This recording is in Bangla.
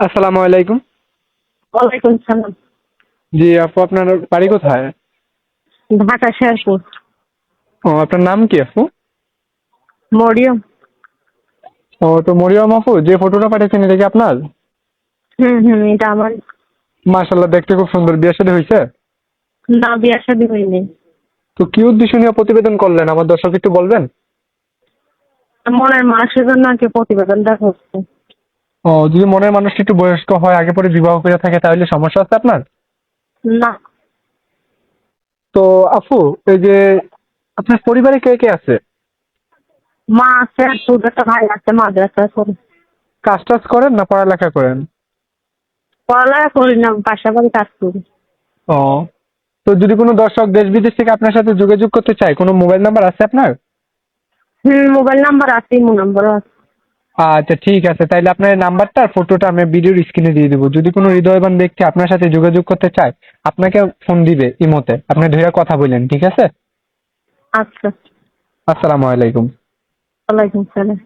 আসসালামু আলাইকুম। ওয়ালাইকুম সালাম জি আপু আপনার বাড়ি কোথায়? ঢাকা শেরপুর। ও আপনার নাম কি আপু? মরিয়ম। ও তো মরিয়ম আপু যে ফটোটা পাঠিয়েছেন এটা কি আপনার? হুম হুম এটা আমার। মাশাল্লাহ দেখতে খুব সুন্দর। বিয়ে শাদী হয়েছে? না বিয়ার শাদী হয়নি। তো কি উদ্দেশ্য নিয়ে প্রতিবেদন করলেন? আমার দর্শক একটু বলবেন? মনের মানুষের জন্য আর কি প্রতিবেদনটা করছে ও যদি মনের মানুষটি একটু বয়স্ক হয় আগে পরে বিবাহ করে থাকে তাহলে সমস্যা আছে আপনার? না। তো আপু এই যে আপনার পরিবারে কে কে আছে? মা আছে ছোট একটা ভাই আছে মাদ্রাসা করে কাজ টাজ করেন না পড়ালেখা করেন? পড়ালেখা করি না পাশাপাশি কাজ করি। ও তো যদি কোনো দর্শক দেশ বিদেশ থেকে আপনার সাথে যোগাযোগ করতে চায় কোনো মোবাইল নাম্বার আছে আপনার? হুম মোবাইল নাম্বার আছে ইমো নাম্বারও আছে। আচ্ছা ঠিক আছে। তাইলে আপনার নাম্বারটা আর ফটোটা আমি ভিডিওর স্ক্রিনে দিয়ে দেবো। যদি কোনো হৃদয়বান ব্যক্তি আপনার সাথে যোগাযোগ করতে চায় আপনাকে ফোন দিবে ইমোতে। আপনি ধৈর্য কথা বলেন ঠিক আছে? আচ্ছা। আসসালামু আলাইকুম। ওয়ালাইকুম সালাম।